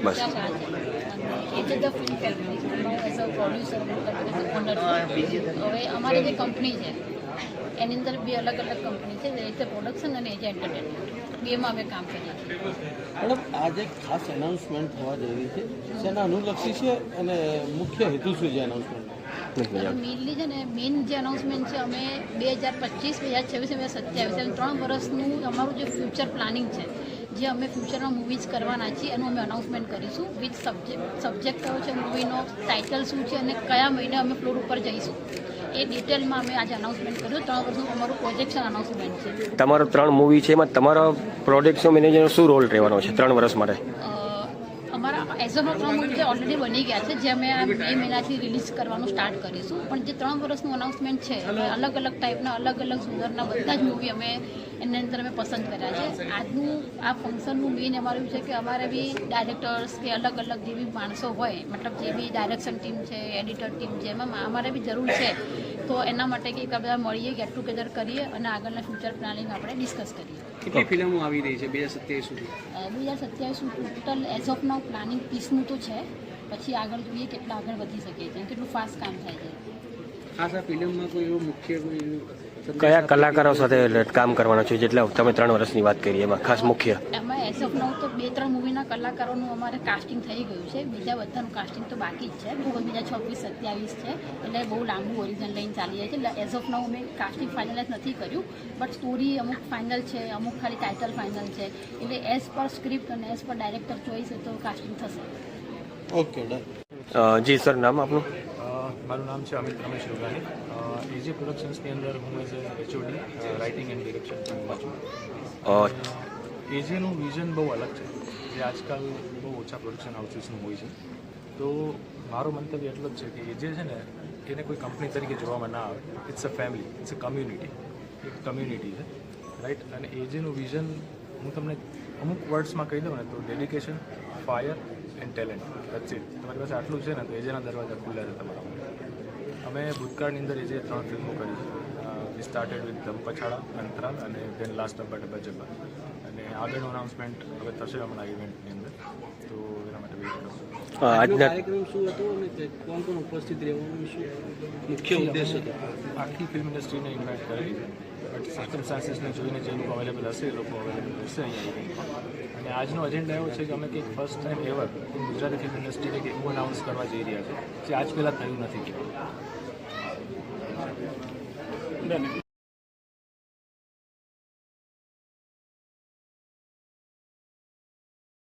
બસ. હવે અમારી જે કંપની છે એની અંદર બે અલગ અલગ કંપની છે એક પ્રોડક્શન અને એક એન્ટરટેનમેન્ટ બેમાં અમે કામ કરીએ છીએ. મેડમ આજે ખાસ એનાઉન્સમેન્ટ થવા જઈ છે શેના અનુલક્ષી છે અને મુખ્ય હેતુ શું છે એનાઉન્સમેન્ટ મેઇનલી છે ને મેઇન જે અનાઉન્સમેન્ટ છે અમે બે હજાર પચીસ બે હજાર છવ્વીસ બે હજાર સત્યાવીસ એમ ત્રણ વર્ષનું અમારું જે ફ્યુચર પ્લાનિંગ છે જે અમે ફ્યુચરમાં મૂવીઝ કરવાના છીએ એનું અમે અનાઉન્સમેન્ટ કરીશું. વિથ સબ્જેક્ટ સબ્જેક્ટ કયો છે મૂવીનો ટાઇટલ શું છે અને કયા મહિને અમે ફ્લોર ઉપર જઈશું. એ ડિટેલમાં અમે આજે અનાઉન્સમેન્ટ કર્યું. ત્રણ વર્ષનું અમારું પ્રોજેક્શન અનાઉન્સમેન્ટ છે. તમારો ત્રણ મૂવી છે એમાં તમારા પ્રોડક્શન મેનેજરનો શું રોલ રહેવાનો છે ત્રણ વર્ષ માટે? અ, એઝ ઓફ ત્રણ મૂવી ઓલરેડી બની ગયા છે જે અમે આ મે મહિનાથી રિલીઝ કરવાનું સ્ટાર્ટ કરીશું. પણ જે ત્રણ વર્ષનું અનાઉન્સમેન્ટ છે અલગ અલગ ટાઈપના અલગ અલગ સુંદરના બધા જ મૂવી અમે એની અંદર અમે પસંદ કર્યા છે. આજનું આ ફંક્શનનું મેઇન અમારું છે કે અમારે બી ડાયરેક્ટર્સ કે અલગ અલગ જે બી માણસો હોય મતલબ જે બી ડાયરેક્શન ટીમ છે એડિટર ટીમ છે એમાં અમારે બી જરૂર છે તો એના માટે કંઈક બધા મળીએ ગેટ ટુગેધર કરીએ અને આગળના ફ્યુચર પ્લાનિંગ આપણે ડિસ્કસ કરીએ. કેટલી ફિલ્મો આવી રહી છે બે હજાર સત્યાવીસ સુધી? બે હજાર સત્યાવીસ total as of now planning પીસનું તો છે. પછી આગળ જોઈએ કેટલા આગળ વધી શકીએ છીએ કેટલું ફાસ્ટ કામ થાય છે. ખાસ આ ફિલ્મમાં કોઈ એવો મુખ્ય કોઈ કયા કલાકારો સાથે કામ કરવાનો છે? જેટલા તમે ત્રણ વર્ષની વાત કરી એમાં ખાસ મુખ્ય. એમાં એઝ ઓફ નાવ તો બે ત્રણ મૂવીના કલાકારોનું અમારે કાસ્ટિંગ થઈ ગયું છે. બીજા બધાનું કાસ્ટિંગ તો બાકી જ છે. બહુ બીજા છવ્વીસ સત્યાવીસ છે. એટલે બહુ લાંબુ ઓરિજિનલ લઈને ચાલી જાય છે. એટલે એઝ ઓફ નાવ અમે કાસ્ટિંગ ફાઇનલાઇઝ નથી કર્યું. બટ સ્ટોરી અમુક ફાઇનલ છે અમુક ખાલી ટાઇટલ ફાઇનલ છે. એટલે એઝ પર સ્ક્રિપ્ટ અને એઝ પર ડાયરેક્ટર ચોઈસ તો કાસ્ટિંગ થશે. ઓકે જી સર નામ આપનું? મારું નામ છે અમિત રમેશ રોગાની એજી પ્રોડક્શન્સની અંદર હું as HOD writing and direction ટીમમાં છું. એજીનું વિઝન બહુ અલગ છે. જે આજકાલ બહુ ઓછા પ્રોડક્શન હાઉસીસનું હોય છે. તો મારું મંતવ્ય એટલું જ છે કે એજે છે ને એને કોઈ કંપની તરીકે જોવામાં ના આવે. It's a family it's a community એક કમ્યુનિટી છે. રાઈટ અને એજેનું વિઝન હું તમને અમુક વર્ડ્સમાં કહી દઉં ને તો ડેડિકેશન ફાયર એન્ડ ટેલેન્ટ વચ્ચે તમારી પાસે આટલું છે ને તો એજેના દરવાજા ખુલ્લા છે તમારા માટે. અમે ભૂતકાળની અંદર એ જે ત્રણ ફિલ્મો કરી છે વી સ્ટાર્ટેડ વિથ ધમપછાડા અંતરાલ અને ધેન લાસ્ટ ડબ્બા ડબ્બા જબ્બા. અને આગળનું અનાઉન્સમેન્ટ હવે થશે હમણાં ઇવેન્ટની અંદર. તો એના માટે વેઇટ કરશું આજના કાર્યક્રમ શું હતો અને કોણ કોણ ઉપસ્થિત રહેવાનું શું મુખ્ય ઉદ્દેશ હતો? આખી ફિલ્મ ઇન્ડસ્ટ્રીને ઇન્વાઇટ કરેલી છે બટ સર્કમસ્ટાન્સીસને જોઈને જે લોકો અવેલેબલ હશે એ લોકો અવેલેબલ હશે અહીંયા ઇવેન્ટમાં અને આજનો એજન્ડા એવો છે કે અમે કંઈક first time ever Gujarati film ઇન્ડસ્ટ્રીને કંઈક એવું અનાઉન્સ કરવા જઈ રહ્યા છે જે આજ પહેલાં થયું નથી. ఉండండి